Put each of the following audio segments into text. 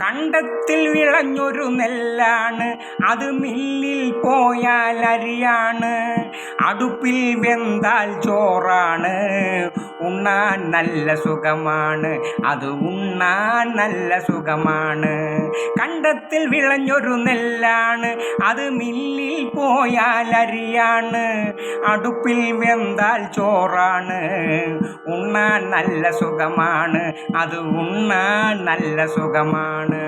കണ്ടത്തിൽ വിളഞ്ഞൊരു നെല്ലാണ്. അത് മില്ലിൽ പോയാൽ അരിയാണ് അടുപ്പിൽ വെന്താൽ ചോറാണ്. ഉണ്ണാൻ നല്ല സുഖമാണ്. അത് ഉണ്ണാൻ നല്ല സുഖമാണ്. കണ്ടത്തിൽ വിളഞ്ഞൊരു നെല്ലാണ്. അത് മില്ലിൽ പോയാൽ അരിയാണ്. അടുപ്പിൽ വെന്താൽ ചോറാണ്. ഉണ്ണാൻ നല്ല സുഖമാണ്. അത് ഉണ്ണാൻ നല്ല സുഖമാണ്.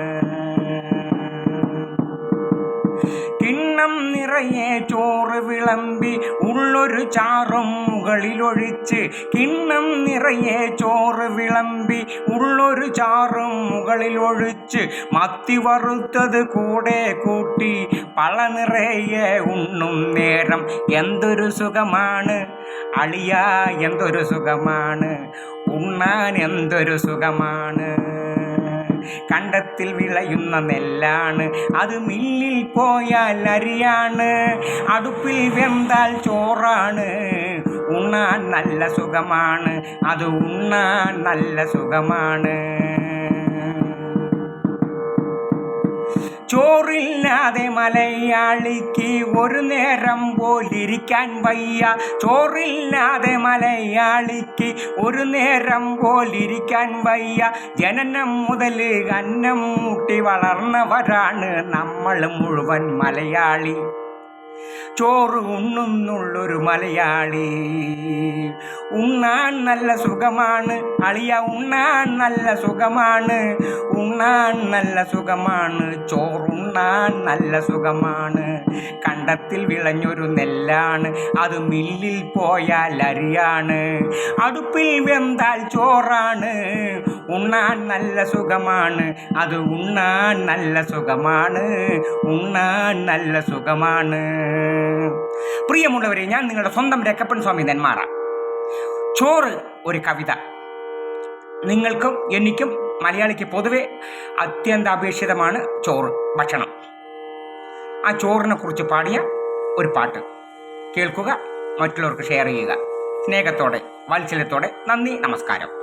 നിറയെ ചോറ് വിളമ്പി ഉള്ളൊരു ചാറും മുകളിലൊഴിച്ച് കിണ്ണം നിറയെ ചോറ് വിളമ്പി ഉള്ളൊരു ചാറും മുകളിലൊഴിച്ച് മത്തി വറുത്തത് കൂടെ കൂട്ടി പള നിറയെ ഉണ്ണും നേരം എന്തൊരു സുഖമാണ്? അളിയ എന്തൊരു സുഖമാണ്? ഉണ്ണാൻ എന്തൊരു സുഖമാണ്? കണ്ടത്തിൽ വിളയുന്ന നെല്ലാണ്. അത് മില്ലിൽ പോയാൽ അരിയാണ്. അടുപ്പിൽ വെന്താൽ ചോറാണ്. ഉണ്ണാൻ നല്ല സുഖമാണ്. അത് ഉണ്ണാൻ നല്ല സുഖമാണ്. ചോറില്ലാതെ മലയാളിക്ക് ഒരു നേരം പോലിരിക്കാൻ വയ്യ. ചോറില്ലാതെ മലയാളിക്ക് ഒരു നേരം പോലിരിക്കാൻ വയ്യ. ജനനം മുതൽ അന്നം മുട്ടി വളർന്നവരാണ് നമ്മൾ മുഴുവൻ മലയാളി. ചോറ് ഉണ്ണുന്നുള്ളൊരു മലയാളി. ഉണ്ണാൻ നല്ല സുഖമാണ്. അളിയ ഉണ്ണാൻ നല്ല സുഖമാണ്. ഉണ്ണാൻ നല്ല സുഖമാണ്. ചോറുണ്ണാൻ നല്ല സുഖമാണ്. കണ്ടത്തിൽ വിളഞ്ഞൊരു നെല്ലാണ്. അത് മില്ലിൽ പോയാൽ അരിയാണ്. അടുപ്പിൽ വെന്താൽ ചോറാണ്. ഉണ്ണാൻ നല്ല സുഖമാണ്. അത് ഉണ്ണാൻ നല്ല സുഖമാണ്. ഉണ്ണാൻ നല്ല സുഖമാണ്. പ്രിയമുള്ളവരെ ഞാൻ നിങ്ങളുടെ സ്വന്തം രക്കപ്പൻ സ്വാമി നെന്മാറ. ചോറ് ഒരു കവിത. നിങ്ങൾക്കും എനിക്കും മലയാളിക്ക് പൊതുവെ അത്യന്താപേക്ഷിതമാണ് ചോറ് ഭക്ഷണം. ആ ചോറിനെ കുറിച്ച് പാടിയ ഒരു പാട്ട്. കേൾക്കുക മറ്റുള്ളവർക്ക് ഷെയർ ചെയ്യുക. സ്നേഹത്തോടെ വാത്സല്യത്തോടെ നന്ദി നമസ്കാരം.